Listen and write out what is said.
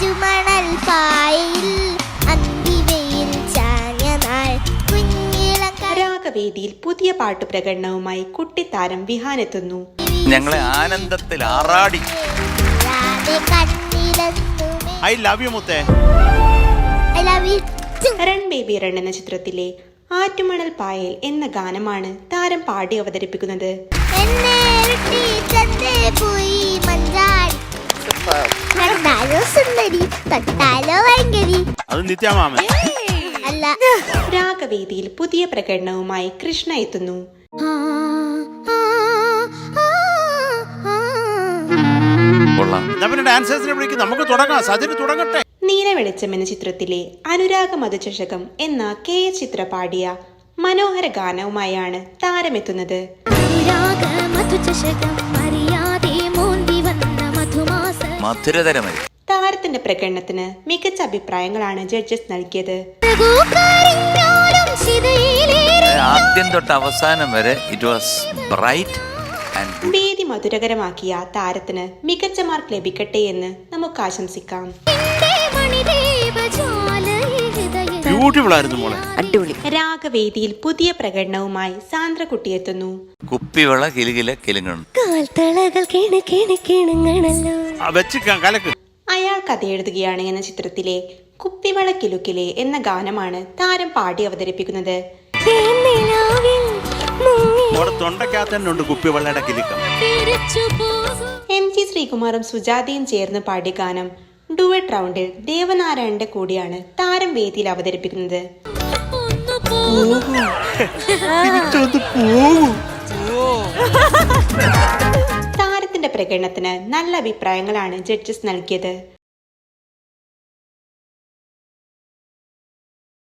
ആറ്റുമണൽ പായിൽ അന്തിവെയിൽ ചാഞ്ഞ നാൾ കുഞ്ഞിളം രാഗവേദിയിൽ പുതിയ പാട്ടു പ്രകടനവുമായി കുട്ടിത്താരം വിഹാനെത്തുന്നു. ഞങ്ങളെ ആനന്ദത്തിൽ ആറാടി. കണ്ണിലെത്തുമേ. ഐ ലവ് യു മുത്തേ. I love you too. Run baby run എന്ന ചിത്രത്തിലെ ആറ്റുമണൽ പായൽ എന്ന ഗാനമാണ് താരം പാടി അവതരിപ്പിക്കുന്നത്. എന്നെ ഇട്ടി ചന്തേ പോയി മഞ്ചാടി. തൊട്ടാലോ ഭയങ്കരി അത് നിത്യമാമൻ. അല്ല. രാഗവേദിയിൽ പുതിയ പ്രകടനവുമായി കൃഷ്ണ എത്തുന്നു. നമുക്ക് തുടങ്ങാം. സജിന് തുടങ്ങട്ടെ. നീല വെളിച്ചം എന്ന ചിത്രത്തിലെ അനുരാഗ മധുചഷകം എന്ന കെ എസ് ചിത്ര പാടിയ മനോഹര ഗാനവുമായാണ് താരമെത്തുന്നത്. മധുരതരമായി. താരത്തിന്റെ പ്രകടനത്തിന് മികച്ച അഭിപ്രായങ്ങളാണ് ജഡ്ജസ് നൽകിയത്. ആദ്യം തൊട്ട് അവസാനം വരെ ഇറ്റ് വാസ് ബ്രൈറ്റ് വേദി മധുരകരമാക്കിയ താരത്തിന് മികച്ച മാർക്ക് ലഭിക്കട്ടെ എന്ന് നമുക്ക് ആശംസിക്കാം. ബ്യൂട്ടിഫുൾ ആയിരുന്നു മോളെ. രാഗവേദിയിൽ പുതിയ പ്രകടനവുമായി സാന്ദ്ര കുട്ടി എത്തുന്നു. കുപ്പിവള കിലുകില കിലുങ്ങണം കാൽത്തളകൾ കിണു കിണു കിണുങ്ങണല്ലോ ആ, കലക്ക്. അയാൾ കഥ എഴുതുകയാണ് എന്ന ചിത്രത്തിലെ കുപ്പിവള കിലുക്കിലെ എന്ന ഗാനമാണ് താരം പാടി അവതരിപ്പിക്കുന്നത്. എം ജി ശ്രീകുമാറും സുജാതയും ചേർന്ന് പാടിയ ഗാനം ഡുവറ്റ് റൗണ്ടിൽ ദേവനാരായണന്റെ കൂടിയാണ് താരം വേദിയിൽ അവതരിപ്പിക്കുന്നത്. പോകും പ്രകടനത്തിന് നല്ല അഭിപ്രായങ്ങളാണ് ജഡ്ജസ് നൽകിയത്